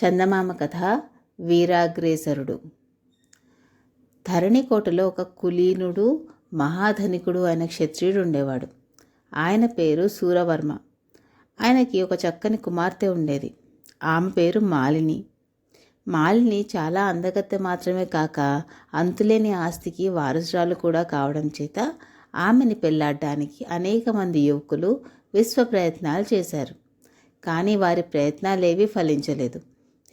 చందమామ కథ వీరాగ్రేసరుడు. ధరణికోటలో ఒక కులీనుడు మహాధనికుడు అయిన క్షత్రియుడు ఉండేవాడు. ఆయన పేరు సూరవర్మ. ఆయనకి ఒక చక్కని కుమార్తె ఉండేది. ఆమె పేరు మాలిని. మాలిని చాలా అందగత్తె మాత్రమే కాక అంతులేని ఆస్తికి వారసురాలు కూడా కావడం చేత ఆమెని పెళ్ళాడడానికి అనేక మంది యువకులు విశ్వ ప్రయత్నాలు చేశారు. కానీ వారి ప్రయత్నాలేవీ ఫలించలేదు.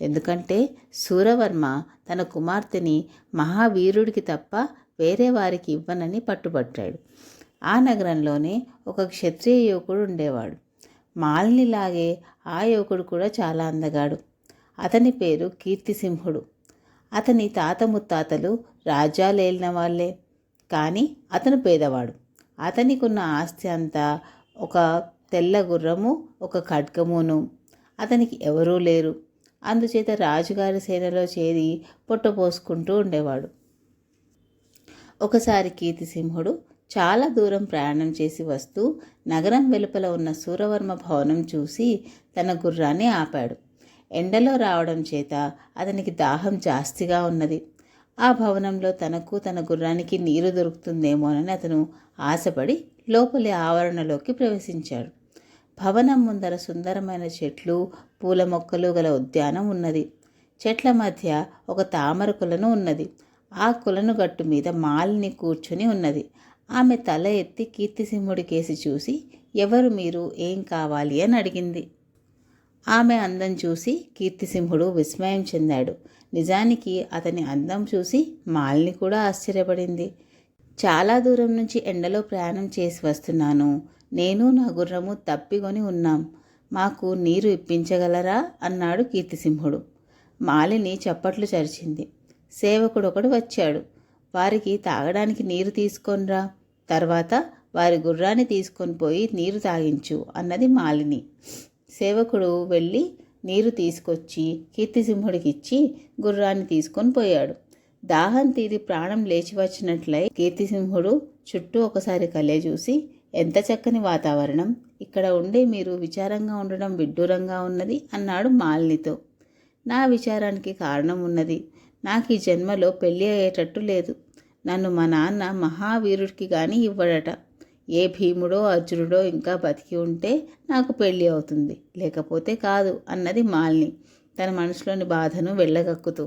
ఎందుకంటే సూరవర్మ తన కుమార్తెని మహావీరుడికి తప్ప వేరే వారికి ఇవ్వనని పట్టుబట్టాడు. ఆ నగరంలోనే ఒక క్షత్రియ యువకుడు ఉండేవాడు. మాలినిలాగే ఆ యువకుడు కూడా చాలా అందగాడు. అతని పేరు కీర్తిసింహుడు. అతని తాత ముత్తాతలు రాజ్యాలేలిన వాళ్ళే. కానీ అతను పేదవాడు. అతనికున్న ఆస్తి అంతా ఒక తెల్ల గుర్రము ఒక ఖడ్గమును. అతనికి ఎవరూ లేరు. అందుచేత రాజుగారి సేనలో చేరి పొట్టపోసుకుంటూ ఉండేవాడు. ఒకసారి కీర్తిసింహుడు చాలా దూరం ప్రయాణం చేసి వస్తూ నగరం వెలుపల ఉన్న సూరవర్మ భవనం చూసి తన గుర్రాన్ని ఆపాడు. ఎండలో రావడం చేత అతనికి దాహం జాస్తిగా ఉన్నది. ఆ భవనంలో తనకు తన గుర్రానికి నీరు దొరుకుతుందేమోనని అతను ఆశపడి లోపలి ఆవరణలోకి ప్రవేశించాడు. భవనం ముందర సుందరమైన చెట్లు పూల మొక్కలు గల ఉద్యానం ఉన్నది. చెట్ల మధ్య ఒక తామర కులను ఉన్నది. ఆ కులను గట్టు మీద మాలిని కూర్చుని ఉన్నది. ఆమె తల ఎత్తి కీర్తిసింహుడి కేసి చూసి ఎవరు మీరు? ఏం కావాలి? అని అడిగింది. ఆమె అందం చూసి కీర్తిసింహుడు విస్మయం చెందాడు. నిజానికి అతని అందం చూసి మాలిని కూడా ఆశ్చర్యపడింది. చాలా దూరం నుంచి ఎండలో ప్రయాణం చేసి వస్తున్నాను. నేను నా గుర్రము తప్పికొని ఉన్నాం. మాకు నీరు ఇప్పించగలరా? అన్నాడు కీర్తిసింహుడు. మాలిని చప్పట్లు చరిచింది. సేవకుడు ఒకడు వచ్చాడు. వారికి తాగడానికి నీరు తీసుకొనిరా. తర్వాత వారి గుర్రాన్ని తీసుకొని పోయి నీరు తాగించు అన్నది మాలిని. సేవకుడు వెళ్ళి నీరు తీసుకొచ్చి కీర్తిసింహుడికి ఇచ్చి గుర్రాన్ని తీసుకొని పోయాడు. దాహం తీరి ప్రాణం లేచి వచ్చినట్లయి కీర్తిసింహుడు చుట్టూ ఒకసారి కలే చూసి ఎంత చక్కని వాతావరణం. ఇక్కడ ఉండే మీరు విచారంగా ఉండడం విడ్డూరంగా ఉన్నది అన్నాడు మాలినితో. నా విచారానికి కారణం ఉన్నది. నాకు ఈ జన్మలో పెళ్ళి అయ్యేటట్టు లేదు. నన్ను మా నాన్న మహావీరుడికి కానీ ఇవ్వడట. ఏ భీముడో అర్జునుడో ఇంకా బతికి ఉంటే నాకు పెళ్ళి అవుతుంది. లేకపోతే కాదు అన్నది మాలిని తన మనసులోని బాధను వెళ్ళగక్కుతూ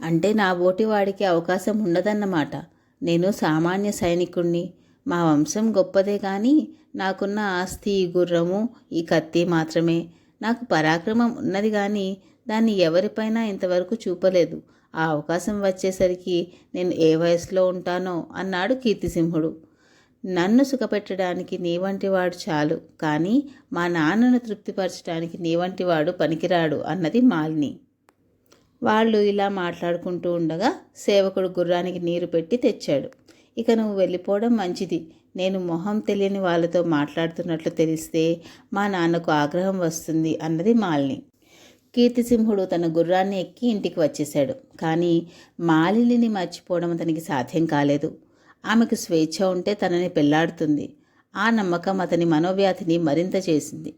అంటే నా బోటి వాడికి అవకాశం ఉండదన్నమాట. నేను సామాన్య సైనికుణ్ణి. మా వంశం గొప్పదే కానీ నాకున్న ఆస్తి ఈ గుర్రము ఈ కత్తి మాత్రమే. నాకు పరాక్రమం ఉన్నది కానీ దాన్ని ఎవరిపైనా ఇంతవరకు చూపలేదు. ఆ అవకాశం వచ్చేసరికి నేను ఏ వయసులో ఉంటానో అన్నాడు కీర్తిసింహుడు. నన్ను సుఖపెట్టడానికి నీ వంటివాడు చాలు కానీ మా నాన్నను తృప్తిపరచడానికి నీ వంటివాడు పనికిరాడు అన్నది మాలిని. వాళ్ళు ఇలా మాట్లాడుకుంటూ ఉండగా సేవకుడు గుర్రానికి నీరు పెట్టి తెచ్చాడు. ఇక నువ్వు వెళ్ళిపోవడం మంచిది. నేను మొహం తెలియని వాళ్ళతో మాట్లాడుతున్నట్లు తెలిస్తే మా నాన్నకు ఆగ్రహం వస్తుంది అన్నది మాలిని. కీర్తిసింహుడు తన గుర్రాన్ని ఎక్కి ఇంటికి వచ్చేశాడు. కానీ మాలిని మర్చిపోవడం అతనికి సాధ్యం కాలేదు. ఆమెకు స్వేచ్ఛ ఉంటే తనని పెళ్ళాడుతుంది. ఆ నమ్మకం అతని మనోవ్యాధిని మరింత చేసింది.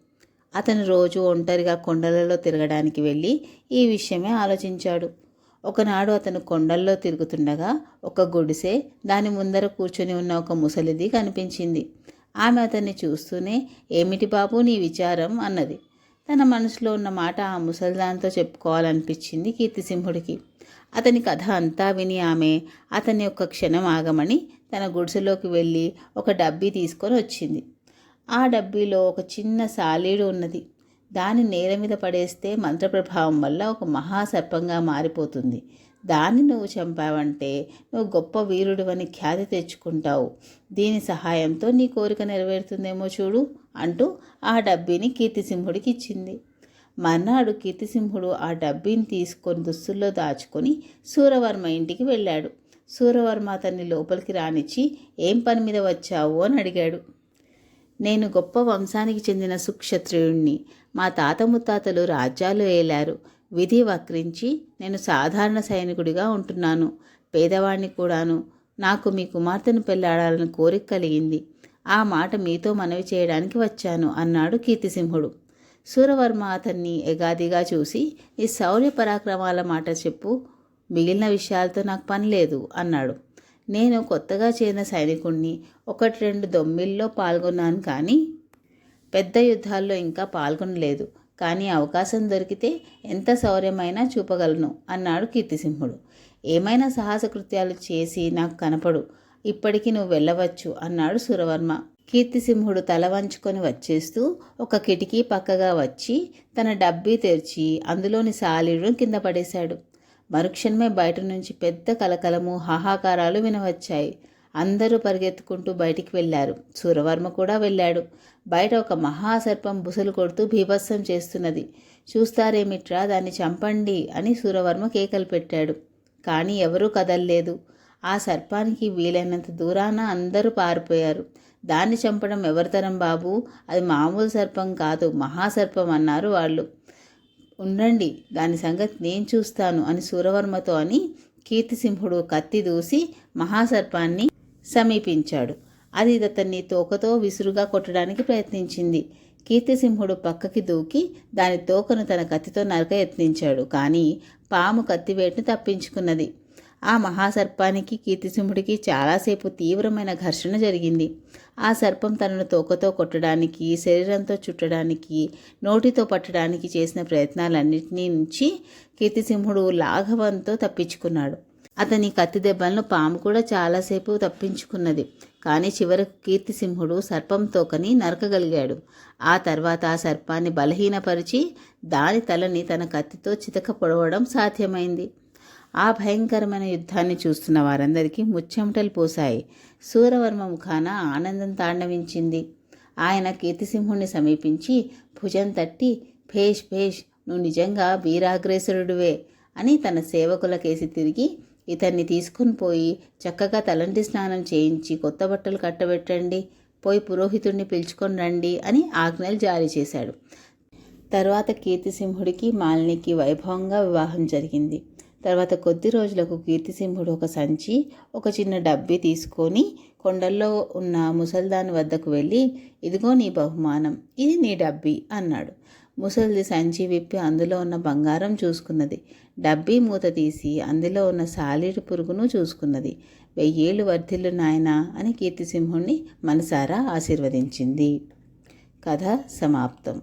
అతను రోజు ఒంటరిగా కొండలలో తిరగడానికి వెళ్ళి ఈ విషయమే ఆలోచించాడు. ఒకనాడు అతను కొండల్లో తిరుగుతుండగా ఒక గుడిసె దాని ముందర కూర్చొని ఉన్న ఒక ముసలిది కనిపించింది. ఆమె అతన్ని చూస్తూనే ఏమిటి బాబు నీ విచారం? అన్నది. తన మనసులో ఉన్న మాట ఆ ముసల్దాంతో చెప్పుకోవాలనిపించింది కీర్తిసింహుడికి. అతని కథ అంతా విని ఆమె అతన్ని ఒక క్షణం ఆగమని తన గుడిసెలోకి వెళ్ళి ఒక డబ్బీ తీసుకొని వచ్చింది. ఆ డబ్బీలో ఒక చిన్న సాలీడు ఉన్నది. దాని నేల మీద పడేస్తే మంత్రప్రభావం వల్ల ఒక మహాసర్పంగా మారిపోతుంది. దాన్ని నువ్వు చంపావంటే నువ్వు గొప్ప వీరుడివని ఖ్యాతి తెచ్చుకుంటావు. దీని సహాయంతో నీ కోరిక నెరవేరుతుందేమో చూడు అంటూ ఆ డబ్బీని కీర్తిసింహుడికి ఇచ్చింది. మర్నాడు కీర్తిసింహుడు ఆ డబ్బీని తీసుకొని దుస్తుల్లో దాచుకొని సూరవర్మ ఇంటికి వెళ్ళాడు. సూరవర్మ అతన్ని లోపలికి రానిచ్చి ఏం పని మీద వచ్చావు? అని అడిగాడు. నేను గొప్ప వంశానికి చెందిన సుక్షత్రియుణ్ణి. మా తాత ముత్తాతలు రాజ్యాలు ఏలారు. విధి వక్రించి నేను సాధారణ సైనికుడిగా ఉంటున్నాను. పేదవాణ్ణి కూడాను. నాకు మీ కుమార్తెను పెళ్ళాడాలని కోరిక కలిగింది. ఆ మాట మీతో మనవి చేయడానికి వచ్చాను అన్నాడు కీర్తిసింహుడు. సూరవర్మ అతన్ని ఎగాదిగా చూసి ఈ శౌర్య పరాక్రమాల మాట చెప్పు. మిగిలిన విషయాలతో నాకు పని లేదు అన్నాడు. నేను కొత్తగా చేరిన సైనికుణ్ణి ఒకటి రెండు దొమ్మిల్లో పాల్గొన్నాను కానీ పెద్ద యుద్ధాల్లో ఇంకా పాల్గొనలేదు. కానీ అవకాశం దొరికితే ఎంత శౌర్యమైనా చూపగలను అన్నాడు కీర్తిసింహుడు. ఏమైనా సాహసకృత్యాలు చేసి నాకు కనపడు ఇప్పటికి నువ్వు వెళ్ళవచ్చు అన్నాడు సురవర్మ. కీర్తిసింహుడు తల వంచుకొని వచ్చేస్తూ ఒక కిటికీ పక్కగా వచ్చి తన డబ్బీ తెరిచి అందులోని సాలీడు కింద పడేశాడు. మరుక్షణమే బయట నుంచి పెద్ద కలకలము హాహాకారాలు వినవచ్చాయి. అందరూ పరిగెత్తుకుంటూ బయటికి వెళ్ళారు. సూరవర్మ కూడా వెళ్ళాడు. బయట ఒక మహాసర్పం బుసలు కొడుతూ భీభత్సం చేస్తున్నది. చూస్తారేమిట్రా దాన్ని చంపండి అని సూరవర్మ కేకలు పెట్టాడు. కానీ ఎవరూ కదల్లేదు. ఆ సర్పానికి వీలైనంత దూరాన అందరూ పారిపోయారు. దాన్ని చంపడం ఎవరితరం బాబు? అది మామూలు సర్పం కాదు మహాసర్పం అన్నారు వాళ్ళు. ఉండండి దాని సంగతి నేను చూస్తాను అని సూరవర్మతో అని కీర్తిసింహుడు కత్తి దూసి మహాసర్పాన్ని సమీపించాడు. అది అతన్ని తోకతో విసురుగా కొట్టడానికి ప్రయత్నించింది. కీర్తిసింహుడు పక్కకి దూకి దాని తోకను తన కత్తితో నరక యత్నించాడు. కానీ పాము కత్తివేటును తప్పించుకున్నది. ఆ మహాసర్పానికి కీర్తిసింహుడికి చాలాసేపు తీవ్రమైన ఘర్షణ జరిగింది. ఆ సర్పం తనను తోకతో కొట్టడానికి శరీరంతో చుట్టడానికి నోటితో పట్టడానికి చేసిన ప్రయత్నాలన్నింటినీ నుంచి కీర్తిసింహుడు లాఘవంతో తప్పించుకున్నాడు. అతని కత్తి దెబ్బలను పాము కూడా చాలాసేపు తప్పించుకున్నది. కానీ చివరకు కీర్తిసింహుడు సర్పం తోకని నరకగలిగాడు. ఆ తర్వాత ఆ సర్పాన్ని బలహీనపరిచి దాని తలని తన కత్తితో చితక పొడవడం సాధ్యమైంది. ఆ భయంకరమైన యుద్ధాన్ని చూస్తున్న వారందరికీ ముచ్చెమటలు పోసాయి సూరవర్మ ముఖాన ఆనందం తాండవించింది. ఆయన కీర్తిసింహుణ్ణి సమీపించి భుజం తట్టి భేష్ భేష్ నువ్వు నిజంగా వీరాగ్రేసరుడివే అని తన సేవకులకేసి తిరిగి ఇతన్ని తీసుకుని పోయి చక్కగా తలంటి స్నానం చేయించి కొత్త బట్టలు కట్టబెట్టండి పోయి పురోహితుడిని పిలుచుకొని రండి అని ఆజ్ఞలు జారీ చేశాడు. తర్వాత కీర్తిసింహుడికి మాలినికి వైభవంగా వివాహం జరిగింది. తర్వాత కొద్ది రోజులకు కీర్తిసింహుడు ఒక సంచి ఒక చిన్న డబ్బి తీసుకొని కొండల్లో ఉన్న ముసల్దాన్ వద్దకు వెళ్ళి ఇదిగో నీ బహుమానం ఇది నీ డబ్బి అన్నాడు. ముసలిది సంచి విప్పి అందులో ఉన్న బంగారం చూసుకున్నది. డబ్బీ మూత తీసి అందులో ఉన్న సాలీడు పురుగును చూసుకున్నది. వెయ్యేళ్ళు వర్ధిల్లు నాయనా అని కీర్తిసింహుణ్ణి మనసారా ఆశీర్వదించింది. కథ సమాప్తం.